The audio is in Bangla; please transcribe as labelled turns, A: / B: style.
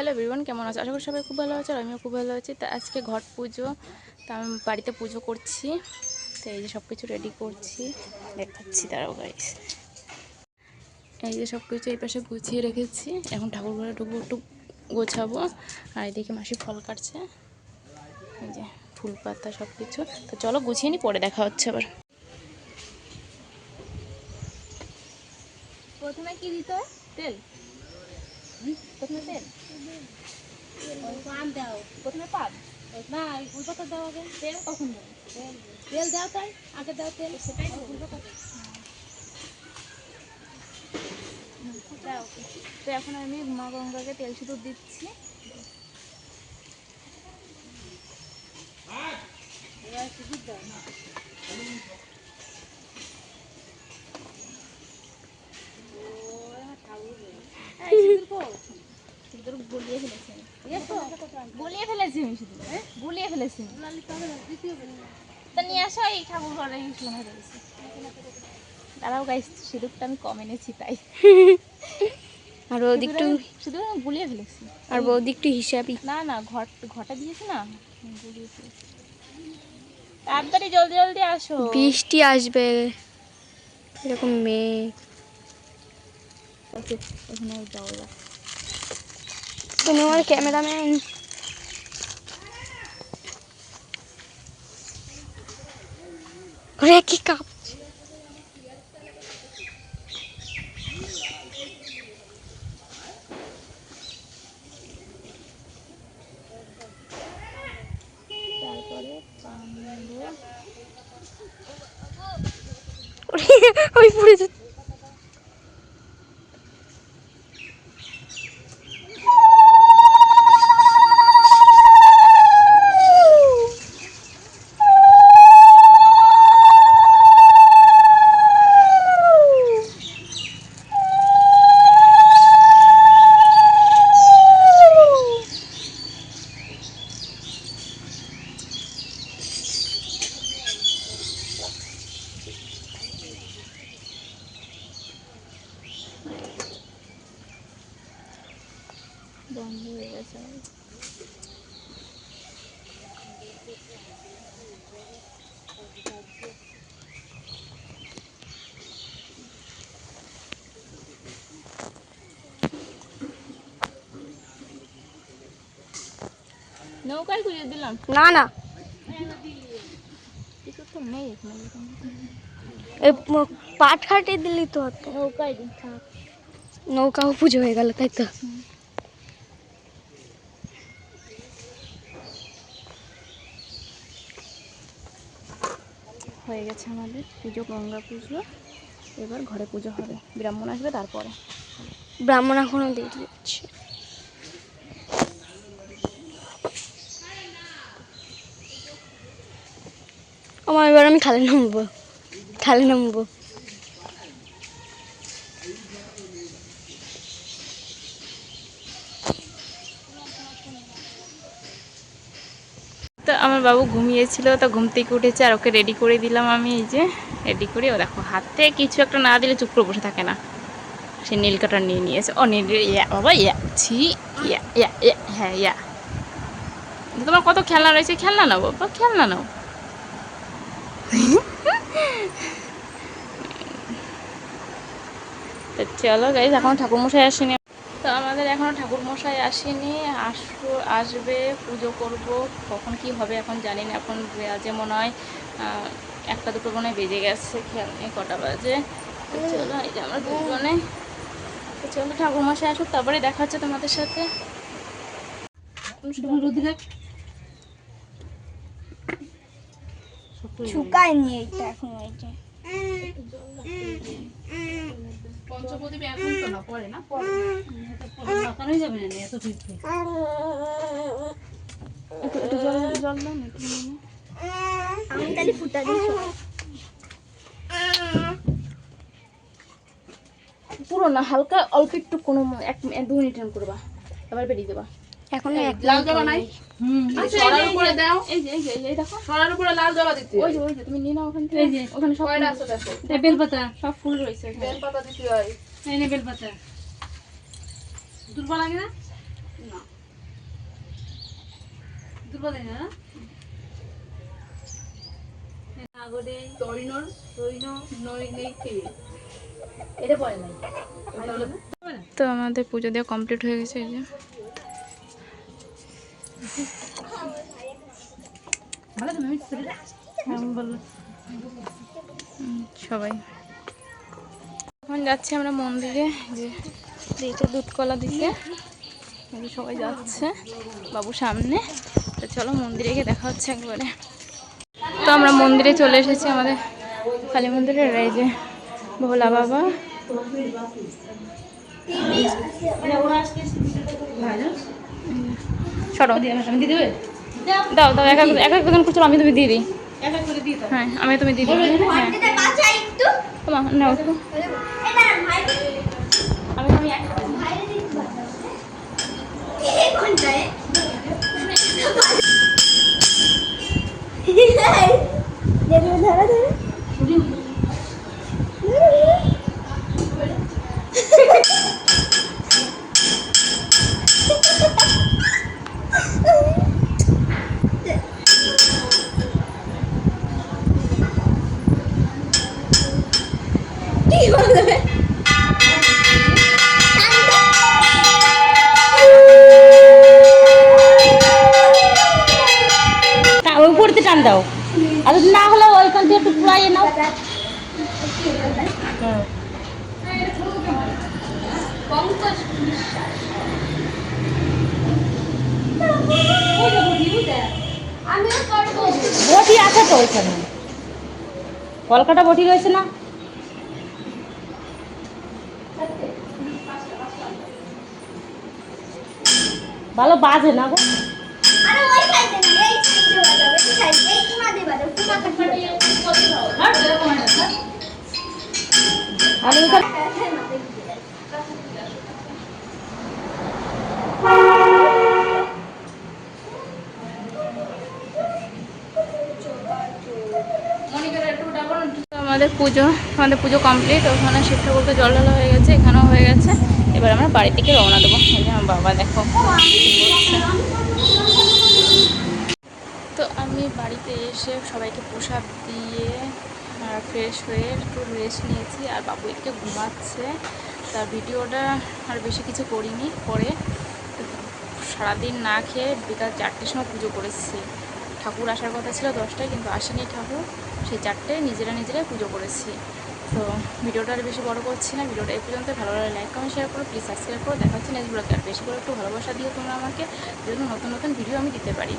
A: হ্যালো এভরিওয়ান, কেমন আছে? আশা করি সবাই খুব ভালো আছে আর আমিও খুব ভালো আছি। তা আজকে ঘট পুজো, তা আমি বাড়িতে পুজো করছি। তো এই যে সব কিছু রেডি করছি। দেখাচ্ছি তারাও গাইস এই যে সব কিছু এই পাশে গুছিয়ে রেখেছি। এখন ঠাকুর ঘরে ঢুকবো, একটু গোছাবো। আর এদিকে মাসি ফল কাটছে। এই যে ফুল পাতা সব কিছু তো চলো গুছিয়ে নি, পরে দেখা হচ্ছে আবার। প্রথমে কি দিতে তেল? প্রথমে তেল
B: পান দাও
A: প্রথমে পাত
B: না ফুল পাতা দাও আগে
A: তেল কখন দেবো
B: তেল দাও তাই আগে দাও তেল
A: সেটাই তো এখন আমি মা গঙ্গাকে তেল সিঁদুর দিচ্ছি
B: এবার সিঁদুর দাও সিঁদুর
A: গলিয়ে ফেলেছি। আমি। গলিয়ে ফেলেছি আমি গলিয়ে তা নিয়ে আসো এই ঠাকুর ঘরে শোনা রয়েছে দাঁড়াও গাইস সিঁদুরটা আমি কম এনেছি তাই।
C: আর
A: গুলিয়ে ফেলেছি।
C: আর হিসাবই
A: না না ঘট ঘটা দিয়েছি না? তাড়াতাড়ি জলদি জলদি আসো।
C: বৃষ্টি আসবে। এরকম মেঘ।
A: ওকে, ওখানে যাও যাও
C: তুমি আমার ক্যামেরাম্যান ওরে কি কাপ
A: তারপরে পান দেবো।
C: ওরে ওই পুড়ে যাচ্ছে
A: বন্ধ হয়ে গেছে আমার। নৌকায় ঘুরিয়ে দিলাম
C: না না
A: কিছু তো নেই এখানে এরকম।
C: এই ম- পাট খাটিয়ে দিলি তো হতো
A: নৌকায় দিন থাক
C: নৌকাও পুজো হয়ে গেল তাই তো
A: হয়ে গেছে আমাদের। পুজো গঙ্গা পুজো। এবার ঘরে পুজো হবে। ব্রাহ্মণ আসবে তারপরে।
C: ব্রাহ্মণ এখনও দেরি হচ্ছে আমার এবার আমি খালে নামবো। খালে নামবো।
A: তো আমার বাবু ঘুমিয়েছিল, তো ঘুম থেকে উঠেছে আর ওকে রেডি করে দিলাম আমি, এই যে রেডি করে, ও দেখো হাতে কিছু একটা না দিলে চুপ করে বসে থাকে না। সে নীল কাটার নিয়ে নিয়েছে। ও নীল, ইয়া, বাবা, ইয়া, ছি হ্যাঁ ইয়া। তোমার কত খেলনা রয়েছে? খেলনা নাও বাবা, খেলনা নাও। চলো গাইজ এখন ঠাকুরমশাই আসেনি। তো আমাদের এখনও ঠাকুরমশাই আসেনি আসব আসবে পুজো করব কখন কি হবে এখন জানি না এখন বাজে মনে হয় একটা দুটো মনে হয় বেজে গেছে খেয়াল নেই কটা বাজে। তো চলো এই যে আমরা দুজনে। তো চলো ঠাকুরমশাই আসুক তারপরে দেখা হচ্ছে তোমাদের সাথে।
C: শুকায়নি এইটা এখন এই যে।
A: পঞ্চপ্রদীপ এখন তো না? পরে। না
B: মাখানোই যাবে না এত ফিরতে
A: একটু একটু জল জল দাও না একটু নিয়ে নে।
C: আমি তাহলে ফুটা দিচ্ছি
A: পুরো না হালকা অল্প একটু কোনো এক দু মিনিট রান করবা। এবার বেরিয়ে দেবা
C: এখন
D: লাল জবা নাই?
B: হুম
D: সরার উপরে দাও।
A: এই যে এই যে এই দেখো।
D: সরার উপরে লাল জবা দিতে।
A: ওই যে ওই যে তুমি নিয়ে নাও ওখান থেকে।
B: এই যে।
A: ওখানে সব
D: কয়টা
A: ফুল-
D: আছে দেখো।
B: এই বেলপাতা
A: সব ফুল রয়েছে এখানে।
D: দিতে হয়।
B: বেলপাতা। দুর্বল লাগে না? দুর্বল দিন না? আগরে
D: তরিনর।
B: দৈন
D: নই নেই খেয়ে
B: এটা পড়ে নাই।
A: তো আমাদের পুজো দেওয়া কমপ্লিট হয়ে গেছে এই যে।
B: ভালো
A: সবাই। এখন যাচ্ছি আমরা মন্দিরে, যে দিয়েছে দুধ কলা যে সবাই যাচ্ছে বাবু সামনে। তো চলো মন্দিরে গিয়ে দেখা হচ্ছে একবারে। তো আমরা মন্দিরে চলে এসেছি আমাদের কালী মন্দিরে আর এই যে ভোলা বাবা। সরো
B: আমি দিয়ে দেবে
A: দাও দাও এক এক এক এক করছ আমি তুমি দিয়ে দিই হ্যাঁ আমি তুমি দিয়ে দিই হ্যাঁ তোমার নাও আমি
B: দাও। আর না হলে ওইখান থেকে একটু পুরাইয়ে নাও। বটি আছে তো ওইখানে। কলকাতা বটি রয়েছে না? ভালো বাজে না গো।
A: আমাদের পুজো আমাদের পুজো কমপ্লিট ওখানে ঠাকুরকে জল ঢালা হয়ে গেছে, এখানেও হয়ে গেছে। এবার আমরা বাড়ি থেকে রওনা দেবো। আমার বাবা, দেখো। তো আমি বাড়িতে এসে সবাইকে প্রসাদ দিয়ে ফ্রেশ হয়ে একটু রেস্ট নিয়েছি, আর বাবু এদিকে ঘুমাচ্ছে। তার ভিডিওটা আর বেশি কিছু করিনি, পরে সারাদিন না খেয়ে বিকাল চারটের সময় পুজো করেছি। ঠাকুর আসার কথা ছিল দশটায়, কিন্তু আসেনি ঠাকুর। সেই চারটায় নিজেরা নিজেরাই পুজো করেছি। তো ভিডিওটা আর বেশি বড় করছি না। ভিডিওটা এই পর্যন্ত। ভালো লাগলে লাইক কমেন্ট শেয়ার করো। প্লিজ সাবস্ক্রাইব করো। দেখা হচ্ছে নেক্সট ব্লগে আর বেশি করে একটু ভালোবাসা দিও তোমরা আমাকে। যেন নতুন নতুন ভিডিও আমি দিতে পারি।